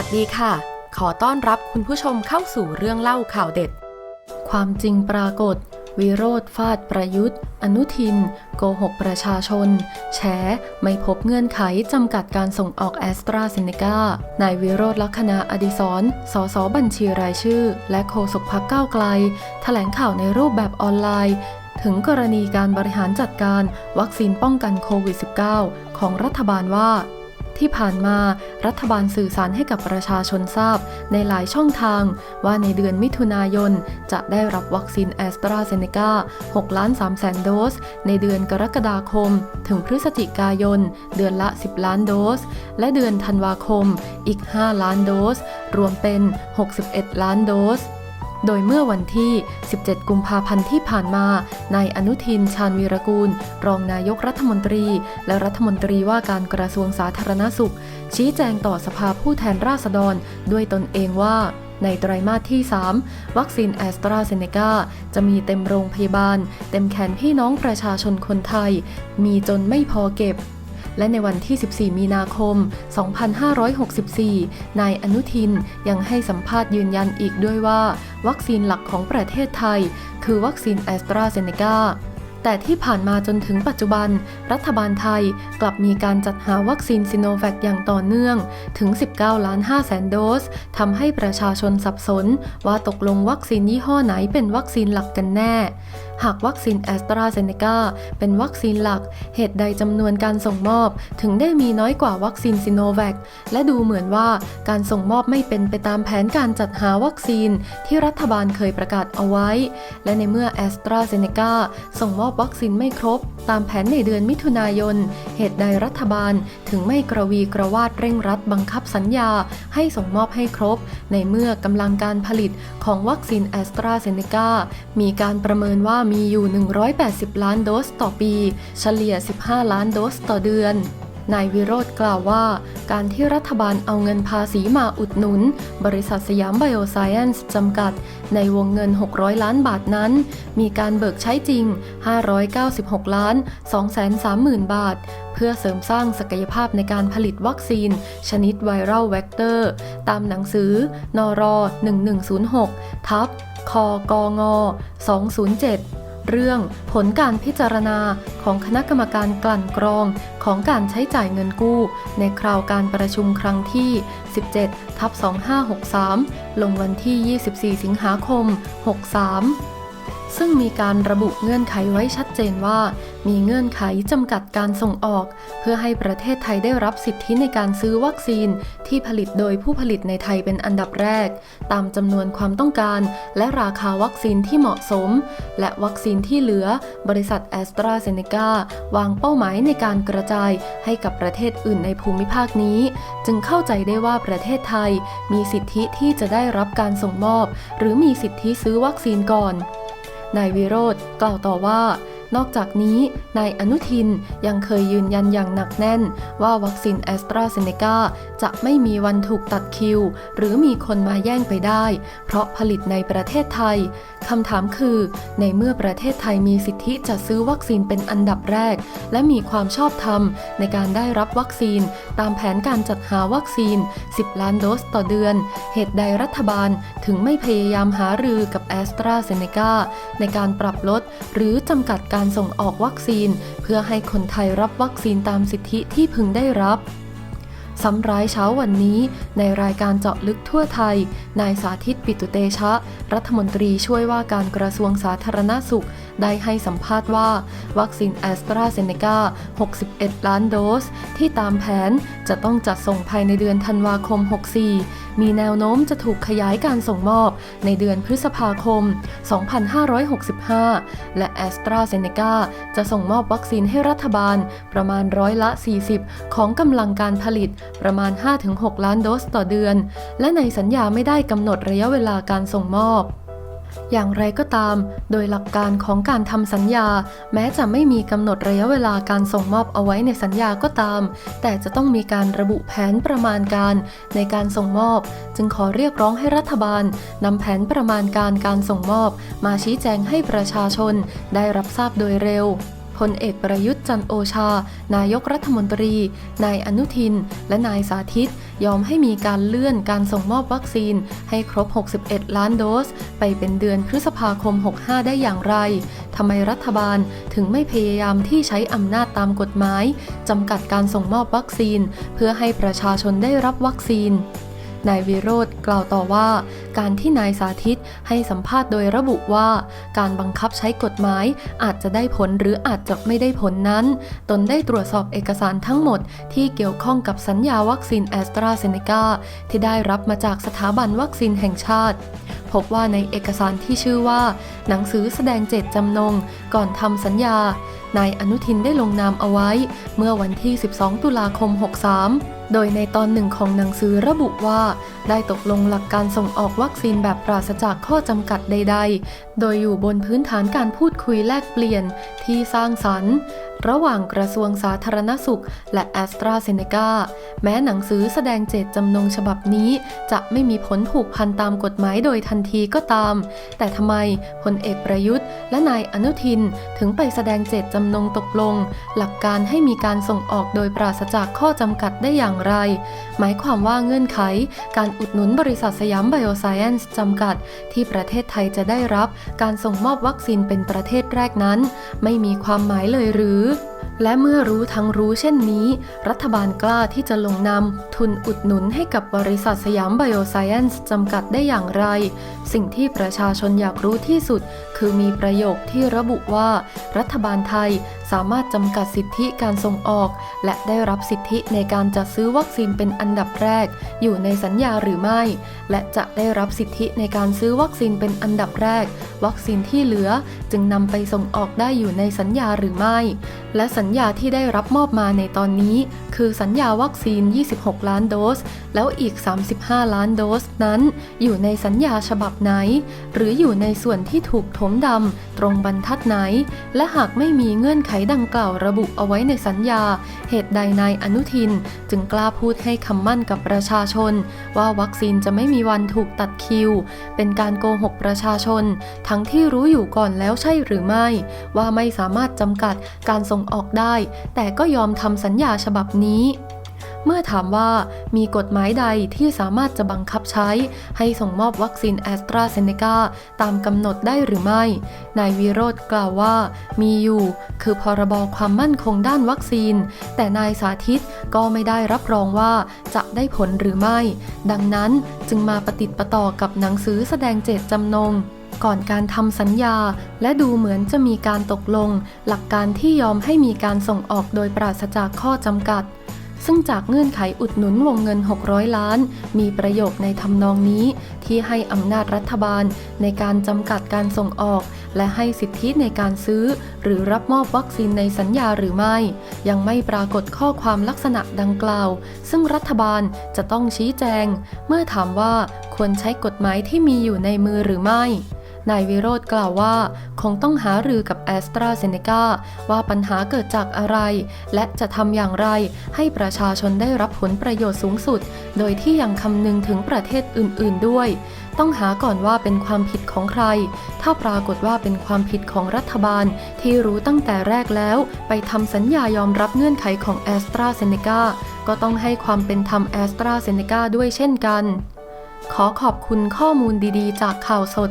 วัสดีค่ะ ขอต้อนรับคุณผู้ชมเข้าสู่เรื่องเล่าข่าวเด็ด ความจริงปรากฏ วิโรธฟาดประยุทธ์ อนุทิน โกหกประชาชน แฉไม่พบเงื่อนไขจำกัดการส่งออกแอสตราเซเนกานายวิโรธลักษณะอดิศรสสบัญชีรายชื่อ และโฆษกพักก้าวไกล แถลงข่าวในรูปแบบออนไลน์ถึงกรณีการบริหารจัดการวัคซีนป้องกันโควิด -19 ของรัฐบาลว่า ที่ผ่านมารัฐบาลสื่อสารให้กับประชาชนทราบ ในหลายช่องทาง ว่าในเดือนมิถุนายน จะได้รับวัคซีนแอสตราเซเนกา6ล้าน3แสนโดส ในเดือนกรกฎาคม ถึงพฤศจิกายน เดือนละ 10 ล้านโดส และเดือนธันวาคมอีก 5 ล้านโดส รวมเป็น 61 ล้านโดส โดยเมื่อวันที่ 17 กุมภาพันธ์ที่ผ่านมา นายอนุทิน ชาญวีรกูล รองนายกรัฐมนตรี และรัฐมนตรีว่าการกระทรวงสาธารณสุข ชี้แจงต่อสภาผู้แทนราษฎร ด้วยตนเองว่าในไตรมาสที่ 3 วัคซีนแอสตราเซเนกาจะมีเต็มโรงพยาบาล เต็มแขนพี่น้องประชาชนคนไทย มีจนไม่พอเก็บ และในวันที่ 14 มีนาคม 2564 นายอนุทินยังให้สัมภาษณ์ยืนยันอีกด้วยว่า วัคซีนหลักของประเทศไทย คือวัคซีนแอสตราเซเนกาแต่ที่ผ่านมาจนถึงปัจจุบัน รัฐบาลไทยกลับมีการจัดหาวัคซีนซิโนแวคอย่างต่อเนื่องถึง 19 ล้าน5แสนโดสทำให้ประชาชนสับสน ว่าตกลงวัคซีนยี่ห้อไหนเป็นวัคซีนหลักกันแน่ หากวัคซีนแอสตราเซเนกาเป็นวัคซีนหลัก เหตุใดจำนวนการส่งมอบ ถึงได้มีน้อยกว่าวัคซีนซิโนแวคและดูเหมือนว่าการส่งมอบไม่เป็นไปตามแผนการจัดหาวัคซีนที่รัฐบาลเคยประกาศเอาไว้ และในเมื่อแอสตราเซเนกาส่งมอบวัคซีนไม่ครบ ตามแผนในเดือนมิถุนายน เหตุใดรัฐบาลถึงไม่กระวีกระวาดเร่งรัดบังคับสัญญา ให้ส่งมอบให้ครบ ในเมื่อกำลังการผลิตของวัคซีนแอสตราเซเนกามีการประเมินว่ามีอยู่ 180 ล้านโดสต่อปี เฉลี่ย 15 ล้านโดสต่อเดือนนายวิโรธกล่าวว่า การที่รัฐบาลเอาเงินภาษีมาอุดหนุน บริษัทสยามไบโอไซเอนซ์จำกัด ในวงเงิน 600 ล้านบาทนั้น มีการเบิกใช้จริง 596 ล้าน 230,000 บาท เพื่อเสริมสร้างศักยภาพในการผลิตวัคซีน ชนิดไวรัลเวกเตอร์ ตามหนังสือนร1106 ทับ คกง 207 เรื่องผลการพิจารณาของคณะกรรมการกลั่นกรองของการใช้จ่ายเงินกู้ ในคราวการประชุมครั้งที่ 17 ทับ 2563 ลงวันที่ 24 สิงหาคม 63ซึ่งมีการระบุเงื่อนไขไว้ชัดเจนว่า มีเงื่อนไขจำกัดการส่งออก เพื่อให้ประเทศไทยได้รับสิทธิในการซื้อวัคซีนที่ผลิตโดยผู้ผลิตในไทยเป็นอันดับแรก ตามจำนวนความต้องการ และราคาวัคซีนที่เหมาะสม และวัคซีนที่เหลือ บริษัทแอสตราเซเนกาวางเป้าหมายในการกระจายให้กับประเทศอื่นในภูมิภาคนี้ จึงเข้าใจได้ว่าประเทศไทย มีสิทธิที่จะได้รับการส่งมอบ หรือมีสิทธิซื้อวัคซีนก่อนนายวิโรธกล่าวต่อว่า นอกจากนี้นายอนุทินยังเคยยืนยันอย่างหนักแน่น ว่าวัคซีนแอสตราเซเนกาจะไม่มีวันถูกตัดคิว หรือมีคนมาแย่งไปได้ เพราะผลิตในประเทศไทยคำถามคือ ในเมื่อประเทศไทยมีสิทธิจะซื้อวัคซีนเป็นอันดับแรก และมีความชอบธรรมในการได้รับวัคซีน ตามแผนการจัดหาวัคซีน 10 ล้านโดสต่อเดือน เหตุใดรัฐบาลถึงไม่พยายามหารือกับแอสตราเซเนกาในการปรับลด หรือจำกัดการส่งออกวัคซีน เพื่อให้คนไทยรับวัคซีนตามสิทธิที่พึงได้รับ ซ้ำร้ายเช้าวันนี้ ในรายการเจาะลึกทั่วไทย นายสาธิตปิตุเตชะ รัฐมนตรีช่วยว่าการกระทรวงสาธารณสุข ได้ให้สัมภาษณ์ว่า วัคซีนแอสตราเซเนกา 61 ล้านโดส ที่ตามแผนจะต้องจัดส่งภายในเดือนธันวาคม 64 มีแนวโน้มจะถูกขยายการส่งมอบในเดือนพฤษภาคม 2565 และแอสตราเซเนกาจะส่งมอบวัคซีนให้รัฐบาลประมาณร้อยละ 40 ของกำลังการผลิตประมาณ 5-6 ล้านโดสต่อเดือน และในสัญญาไม่ได้กำหนดระยะเวลาการส่งมอบ อย่างไรก็ตาม โดยหลักการของการทำสัญญา แม้จะไม่มีกำหนดระยะเวลาการส่งมอบเอาไว้ในสัญญาก็ตาม แต่จะต้องมีการระบุแผนประมาณการในการส่งมอบ จึงขอเรียกร้องให้รัฐบาลนำแผนประมาณการการส่งมอบ มาชี้แจงให้ประชาชนได้รับทราบโดยเร็ว พลเอกประยุทธ์จันโอชา นายกรัฐมนตรี นายอนุทิน และนายสาธิต ยอมให้มีการเลื่อนการส่งมอบวัคซีน ให้ครบ 61 ล้านโดส ไปเป็นเดือนพฤษภาคม 65 ได้อย่างไรทำไมรัฐบาลถึงไม่พยายามที่ใช้อำนาจตามกฎหมายจำกัดการส่งมอบวัคซีน เพื่อให้ประชาชนได้รับวัคซีน นายวิโรธกล่าวต่อว่า การที่นายสาธิตให้สัมภาษณ์โดยระบุว่า การบังคับใช้กฎหมายอาจจะได้ผลหรืออาจจะไม่ได้ผลนั้น ตนได้ตรวจสอบเอกสารทั้งหมด ที่เกี่ยวข้องกับสัญญาวัคซีนแอสตราเซเนกาที่ได้รับมาจากสถาบันวัคซีนแห่งชาติ พบว่าในเอกสารที่ชื่อว่า หนังสือแสดงเจตจำนง ก่อนทำสัญญานายอนุทินได้ลงนามเอาไว้ เมื่อวันที่ 12 ตุลาคม 63 โดยในตอนหนึ่งของหนังสือระบุว่า ได้ตกลงหลักการส่งออกวัคซีนแบบปราศจากข้อจำกัดใด ๆ โดยอยู่บนพื้นฐานการพูดคุยแลกเปลี่ยนที่สร้างสรรค์ ระหว่างกระทรวงสาธารณสุข และแอสตราเซเนกาแม้หนังสือแสดงเจตจำนงฉบับนี้จะไม่มีผลผูกพันตามกฎหมายโดยทันทีก็ตาม แต่ทำไมพลเอกประยุทธ์ และนายอนุทินถึงไปแสดงเจตจำำนงตกลง หลักการให้มีการส่งออกโดยปราศจากข้อจำกัดได้อย่างไร หมายความว่าเงื่อนไข การอุดหนุนบริษัทสยามไบโอไซเอนซ์จำกัด ที่ประเทศไทยจะได้รับ การส่งมอบวัคซีนเป็นประเทศแรกนั้น ไม่มีความหมายเลยหรือ และเมื่อรู้ทั้งรู้เช่นนี้ รัฐบาลกล้าที่จะลงนำทุนอุดหนุนให้กับบริษัทสยามไบโอไซเอนซ์จำกัดได้อย่างไร สิ่งที่ประชาชนอยากรู้ที่สุด คือมีประโยคที่ระบุว่า รัฐบาลไทยสามารถจำกัดสิทธิการส่งออก และได้รับสิทธิในการจัดซื้อวัคซีนเป็นอันดับแรก อยู่ในสัญญาหรือไม่ และจะได้รับสิทธิในการซื้อวัคซีนเป็นอันดับแรกวัคซีนที่เหลือจึงนำไปส่งออกได้อยู่ในสัญญาหรือไม่ และสัญญาที่ได้รับมอบมาในตอนนี้ คือสัญญาวัคซีน 26 ล้านโดส แล้วอีก 35 ล้านโดสนั้น อยู่ในสัญญาฉบับไหน หรืออยู่ในส่วนที่ถูกถมดำตรงบรรทัดไหน และหากไม่มีเงื่อนไขดังกล่าวระบุเอาไว้ในสัญญา เหตุใดนายอนุทิน จึงกล้าพูดให้คำมั่นกับประชาชน ว่าวัคซีนจะไม่มีวันถูกตัดคิว เป็นการโกหกประชาชนทั้งที่รู้อยู่ก่อนแล้วใช่หรือไม่ ว่าไม่สามารถจำกัดการส่งออกได้ แต่ก็ยอมทำสัญญาฉบับนี้เมื่อถามว่ามีกฎหมายใดที่สามารถจะบังคับใช้ ให้ส่งมอบวัคซีนแอสตราเซเนกาตามกำหนดได้หรือไม่ นายวิโรธกล่าวว่า มีอยู่ คือพรบความมั่นคงด้านวัคซีน แต่นายสาธิตก็ไม่ได้รับรองว่าจะได้ผลหรือไม่ ดังนั้นจึงมาปฏิดประต่อกับหนังสือแสดงเจตจำนง ก่อนการทำสัญญา และดูเหมือนจะมีการตกลง หลักการที่ยอมให้มีการส่งออกโดยปราศจากข้อจำกัด ซึ่งจากเงื่อนไขอุดหนุนวงเงิน 600 ล้าน มีประโยคในทำนองนี้ ที่ให้อำนาจรัฐบาล ในการจำกัดการส่งออก และให้สิทธิในการซื้อ หรือรับมอบวัคซีนในสัญญาหรือไม่ ยังไม่ปรากฏข้อความลักษณะดังกล่าว ซึ่งรัฐบาลจะต้องชี้แจง เมื่อถามว่าควรใช้กฎหมายที่มีอยู่ในมือหรือไม่ นายวิโรธกล่าวว่า คงต้องหารือกับแอสตราเซเนกาว่าปัญหาเกิดจากอะไร และจะทำอย่างไรให้ประชาชนได้รับผลประโยชน์สูงสุด โดยที่ยังคำนึงถึงประเทศอื่น ๆ ด้วย ต้องหาก่อนว่าเป็นความผิดของใคร ถ้าปรากฏว่าเป็นความผิดของรัฐบาลที่รู้ตั้งแต่แรกแล้วไปทำสัญญายอมรับเงื่อนไขของแอสตราเซเนกาก็ต้องให้ความเป็นธรรมแอสตราเซเนกาด้วยเช่นกัน ขอขอบคุณข้อมูลดีๆ จากข่าวสด